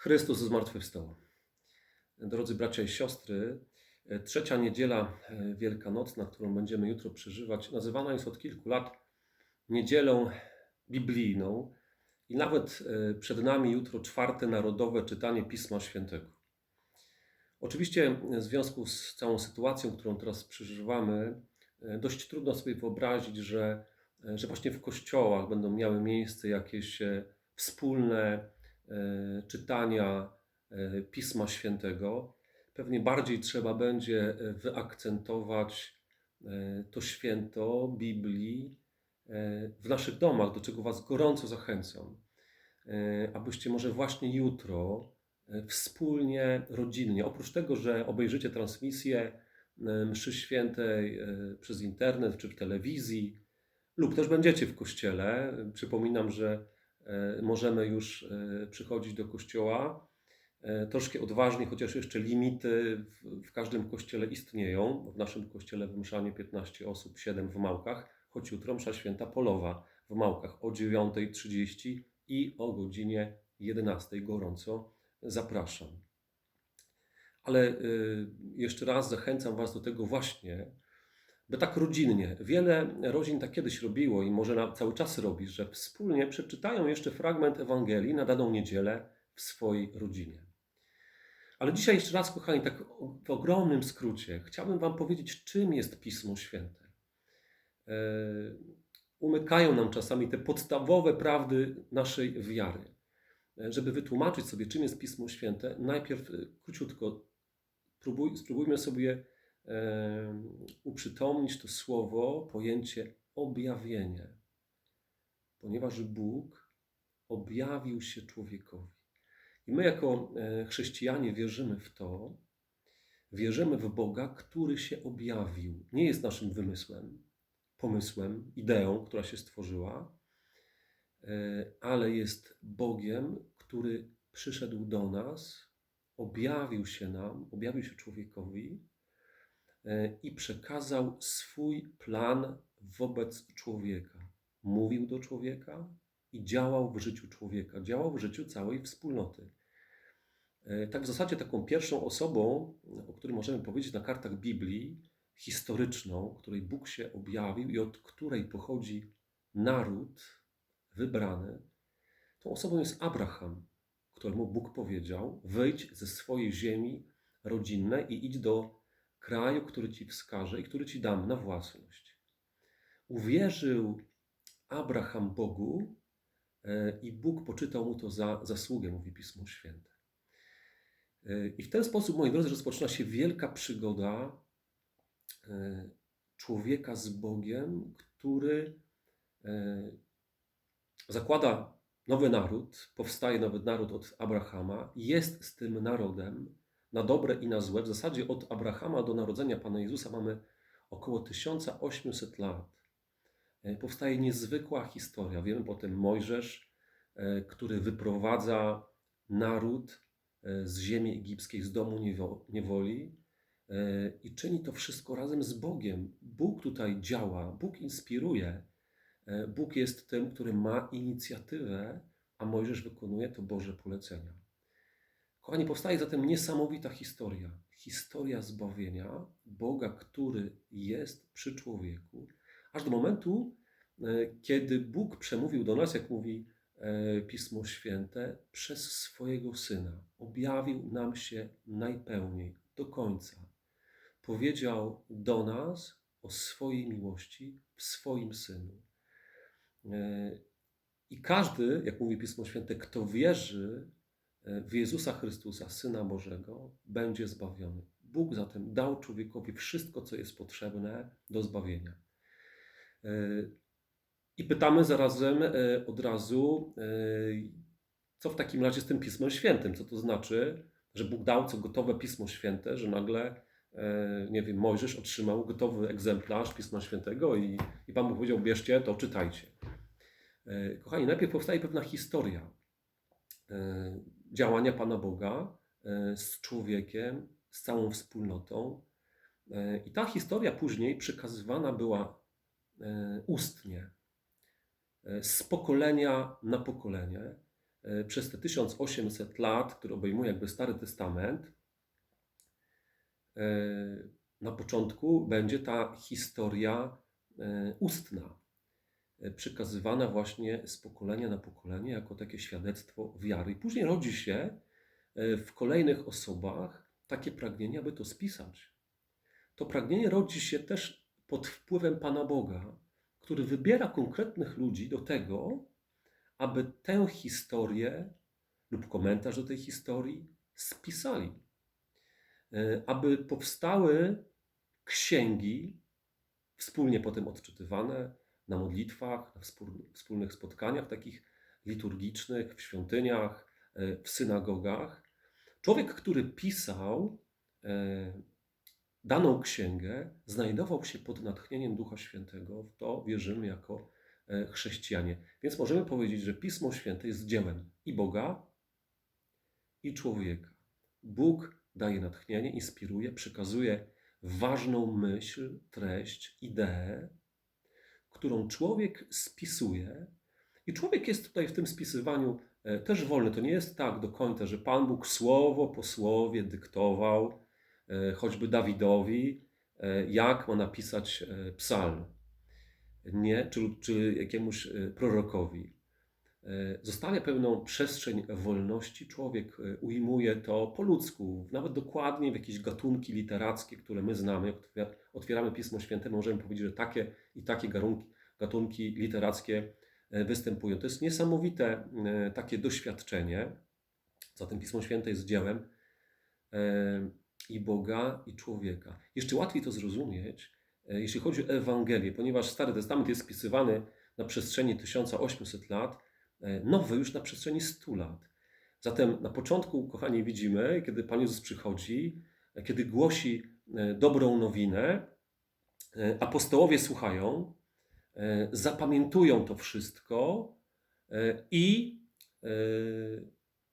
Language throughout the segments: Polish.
Chrystus zmartwychwstał. Drodzy bracia i siostry, trzecia niedziela e, wielkanocna, którą będziemy jutro przeżywać, nazywana jest od kilku lat niedzielą biblijną i nawet e, przed nami jutro czwarte narodowe czytanie Pisma Świętego. Oczywiście w związku z całą sytuacją, którą teraz przeżywamy, e, dość trudno sobie wyobrazić, że, że właśnie w kościołach będą miały miejsce jakieś wspólne E, czytania e, Pisma Świętego, pewnie bardziej trzeba będzie e, wyakcentować to święto Biblii w naszych domach, do czego Was gorąco zachęcam, abyście może właśnie jutro wspólnie, rodzinnie, oprócz tego, że obejrzycie transmisję mszy świętej przez internet czy w telewizji, lub też będziecie w kościele. Przypominam, że E, możemy już e, przychodzić do kościoła. E, troszkę odważnie, chociaż jeszcze limity w, każdym kościele istnieją. W naszym kościele wymszanie 15 osób, 7 w Małkach, choć jutro msza święta polowa w Małkach o 9.30 i o godzinie 11.00 gorąco zapraszam. Ale jeszcze raz zachęcam Was do tego właśnie, by tak rodzinnie. Wiele rodzin tak kiedyś robiło i może na, cały czas robi, że wspólnie przeczytają jeszcze fragment Ewangelii na daną niedzielę w swojej rodzinie. Ale dzisiaj jeszcze raz, kochani, tak w ogromnym skrócie, chciałbym Wam powiedzieć, czym jest Pismo Święte. E, umykają nam czasami te podstawowe prawdy naszej wiary. E, żeby wytłumaczyć sobie, czym jest Pismo Święte, najpierw e, króciutko spróbuj, spróbujmy sobie uprzytomnić to słowo, pojęcie objawienie, ponieważ Bóg objawił się człowiekowi. I my, jako e, chrześcijanie, wierzymy w to, wierzymy w Boga, który się objawił. Nie jest naszym wymysłem, pomysłem, ideą, która się stworzyła, e, ale jest Bogiem, który przyszedł do nas, objawił się nam, objawił się człowiekowi i przekazał swój plan wobec człowieka. Mówił do człowieka i działał w życiu człowieka, działał w życiu całej wspólnoty. E, tak w zasadzie taką pierwszą osobą, o której możemy powiedzieć na kartach Biblii, historyczną, której Bóg się objawił i od której pochodzi naród wybrany, tą osobą jest Abraham, któremu Bóg powiedział: Wyjdź ze swojej ziemi rodzinnej i idź do kraju, który ci wskażę i który ci dam na własność. Uwierzył Abraham Bogu e, i Bóg poczytał mu to za zasługę, mówi Pismo Święte. E, I w ten sposób, moi drodzy, rozpoczyna się wielka przygoda e, człowieka z Bogiem, który zakłada nowy naród, powstaje nowy naród od Abrahama, jest z tym narodem, na dobre i na złe. W zasadzie od Abrahama do narodzenia Pana Jezusa mamy około 1800 lat. E, powstaje niezwykła historia. Wiemy potem Mojżesz, e, który wyprowadza naród e, z ziemi egipskiej, z domu niewoli i czyni to wszystko razem z Bogiem. Bóg tutaj działa, Bóg inspiruje. Bóg jest tym, który ma inicjatywę, a Mojżesz wykonuje to Boże polecenia. Kochani, powstaje zatem niesamowita historia. Historia zbawienia Boga, który jest przy człowieku, aż do momentu, e, kiedy Bóg przemówił do nas, jak mówi e, Pismo Święte, przez swojego Syna. Objawił nam się najpełniej, do końca. Powiedział do nas o swojej miłości w swoim Synu. E, I każdy, jak mówi Pismo Święte, kto wierzy w Jezusa Chrystusa, Syna Bożego, będzie zbawiony. Bóg zatem dał człowiekowi wszystko, co jest potrzebne do zbawienia. E, I pytamy zarazem e, od razu, e, co w takim razie z tym Pismem Świętym? Co to znaczy, że Bóg dał co gotowe Pismo Święte, że nagle, nie wiem, Mojżesz otrzymał gotowy egzemplarz Pisma Świętego i, i Pan mu powiedział, bierzcie to, czytajcie. Kochani, najpierw powstaje pewna historia działania Pana Boga e, z człowiekiem, z całą wspólnotą. E, I ta historia później przekazywana była e, ustnie, z pokolenia na pokolenie. przez te 1800 lat, które obejmuje jakby Stary Testament, na początku będzie ta historia ustna, przekazywana właśnie z pokolenia na pokolenie jako takie świadectwo wiary. I później rodzi się w kolejnych osobach takie pragnienie, aby to spisać. To pragnienie rodzi się też pod wpływem Pana Boga, który wybiera konkretnych ludzi do tego, aby tę historię lub komentarz do tej historii spisali. E, aby powstały księgi, wspólnie potem odczytywane na modlitwach, na wspólnych spotkaniach takich liturgicznych, w świątyniach, e, w synagogach. Człowiek, który pisał e, daną księgę, znajdował się pod natchnieniem Ducha Świętego. W to wierzymy jako e, chrześcijanie. Więc możemy powiedzieć, że Pismo Święte jest dziełem i Boga, i człowieka. Bóg daje natchnienie, inspiruje, przekazuje ważną myśl, treść, ideę, którą człowiek spisuje. I człowiek jest tutaj w tym spisywaniu e, też wolny. To nie jest tak do końca, że Pan Bóg słowo po słowie dyktował, E, choćby Dawidowi, e, jak ma napisać psalm, nie? Czy, czy jakiemuś prorokowi. Zostawia pewną przestrzeń wolności, człowiek ujmuje to po ludzku, nawet dokładnie w jakieś gatunki literackie, które my znamy. Jak otwieramy Pismo Święte, możemy powiedzieć, że takie i takie gatunki, literackie występują. To jest niesamowite takie doświadczenie. Zatem Pismo Święte jest dziełem i Boga, i człowieka. Jeszcze łatwiej to zrozumieć, e, jeśli chodzi o Ewangelię, ponieważ Stary Testament jest spisywany na przestrzeni 1800 lat, e, nowy już na przestrzeni 100 lat. Zatem na początku, kochani, widzimy, kiedy Pan Jezus przychodzi, e, kiedy głosi dobrą nowinę, apostołowie słuchają, zapamiętują to wszystko i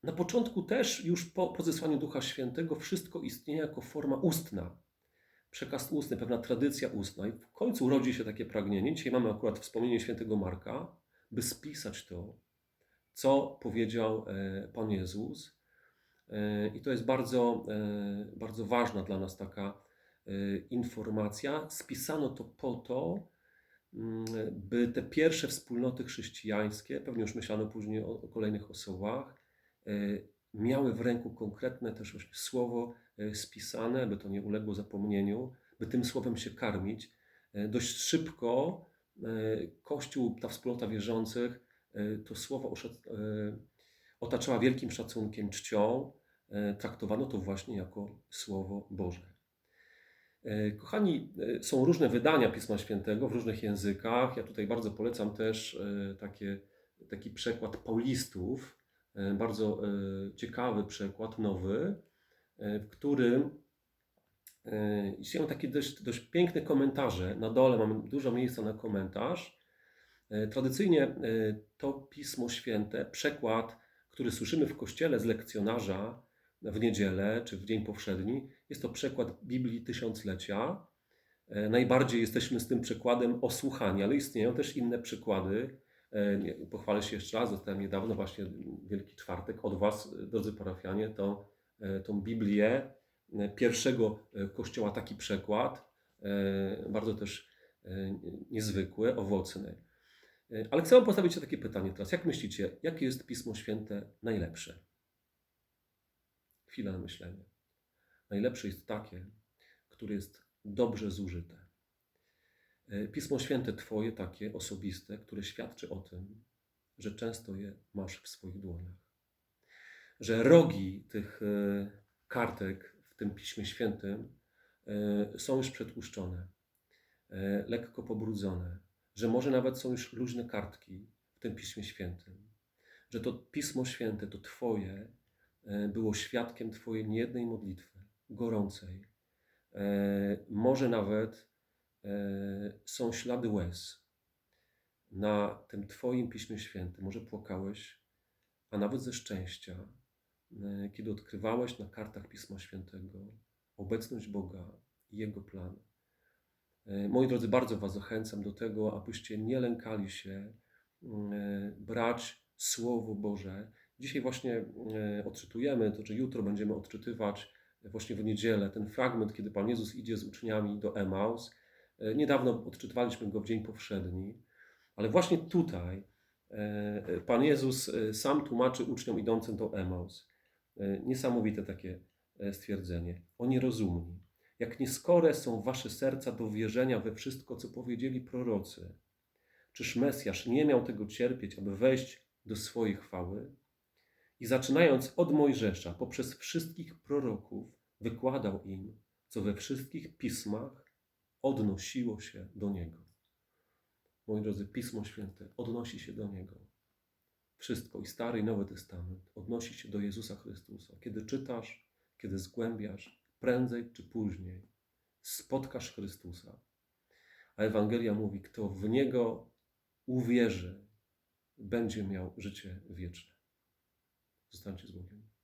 na początku też, już po, po zesłaniu Ducha Świętego, wszystko istnieje jako forma ustna. Przekaz ustny, pewna tradycja ustna. I w końcu rodzi się takie pragnienie. Dzisiaj mamy akurat wspomnienie świętego Marka, by spisać to, co powiedział e, Pan Jezus. E, I to jest bardzo, e, bardzo ważna dla nas taka informacja. Spisano to po to, mm, by te pierwsze wspólnoty chrześcijańskie, pewnie już myślano później o, o kolejnych osobach, miały w ręku konkretne też słowo spisane, by to nie uległo zapomnieniu, by tym słowem się karmić. Dość szybko Kościół, ta wspólnota wierzących, to słowo otaczała wielkim szacunkiem, czcią. Traktowano to właśnie jako Słowo Boże. Kochani, są różne wydania Pisma Świętego w różnych językach. Ja tutaj bardzo polecam też takie, taki przekład paulistów, E, bardzo e, ciekawy przekład, nowy, e, w którym istnieją takie dość, dość piękne komentarze. Na dole mamy dużo miejsca na komentarz. Tradycyjnie to Pismo Święte, przekład, który słyszymy w kościele z lekcjonarza w niedzielę czy w dzień powszedni, jest to przekład Biblii Tysiąclecia. Najbardziej jesteśmy z tym przekładem osłuchani, ale istnieją też inne przykłady E, pochwalę się jeszcze raz, dostałem niedawno właśnie Wielki Czwartek od Was, drodzy parafianie, e, tą Biblię e, pierwszego kościoła, taki przekład, bardzo też niezwykły, owocny. Ale chcę postawić takie pytanie teraz. Jak myślicie, jakie jest Pismo Święte najlepsze? Chwila na myślenie. Najlepsze jest takie, które jest dobrze zużyte. E, Pismo Święte Twoje, takie osobiste, które świadczy o tym, że często je masz w swoich dłoniach. Że rogi tych e, kartek w tym Piśmie Świętym są już przetłuszczone, lekko pobrudzone, że może nawet są już luźne kartki w tym Piśmie Świętym. Że to Pismo Święte, to Twoje, było świadkiem Twojej niejednej modlitwy, gorącej. Może nawet E, są ślady łez na tym Twoim Piśmie Świętym. Może płakałeś, a nawet ze szczęścia, e, kiedy odkrywałeś na kartach Pisma Świętego obecność Boga i Jego plan. E, moi drodzy, bardzo Was zachęcam do tego, abyście nie lękali się brać Słowo Boże Dzisiaj właśnie e, odczytujemy, to czy jutro będziemy odczytywać e, właśnie w niedzielę ten fragment, kiedy Pan Jezus idzie z uczniami do Emaus. E, Niedawno odczytywaliśmy go w dzień powszedni, ale właśnie tutaj e, Pan Jezus e, sam tłumaczy uczniom idącym do Emaus. E, Niesamowite takie e, stwierdzenie. Oni rozumni. Jak nieskore są wasze serca do wierzenia we wszystko, co powiedzieli prorocy. Czyż Mesjasz nie miał tego cierpieć, aby wejść do swojej chwały? I zaczynając od Mojżesza, poprzez wszystkich proroków, wykładał im, co we wszystkich pismach odnosiło się do Niego. Moi drodzy, Pismo Święte odnosi się do Niego. Wszystko, i Stary, i Nowy Testament, odnosi się do Jezusa Chrystusa. Kiedy czytasz, kiedy zgłębiasz, prędzej czy później spotkasz Chrystusa. A Ewangelia mówi, kto w Niego uwierzy, będzie miał życie wieczne. Zostańcie z Bogiem.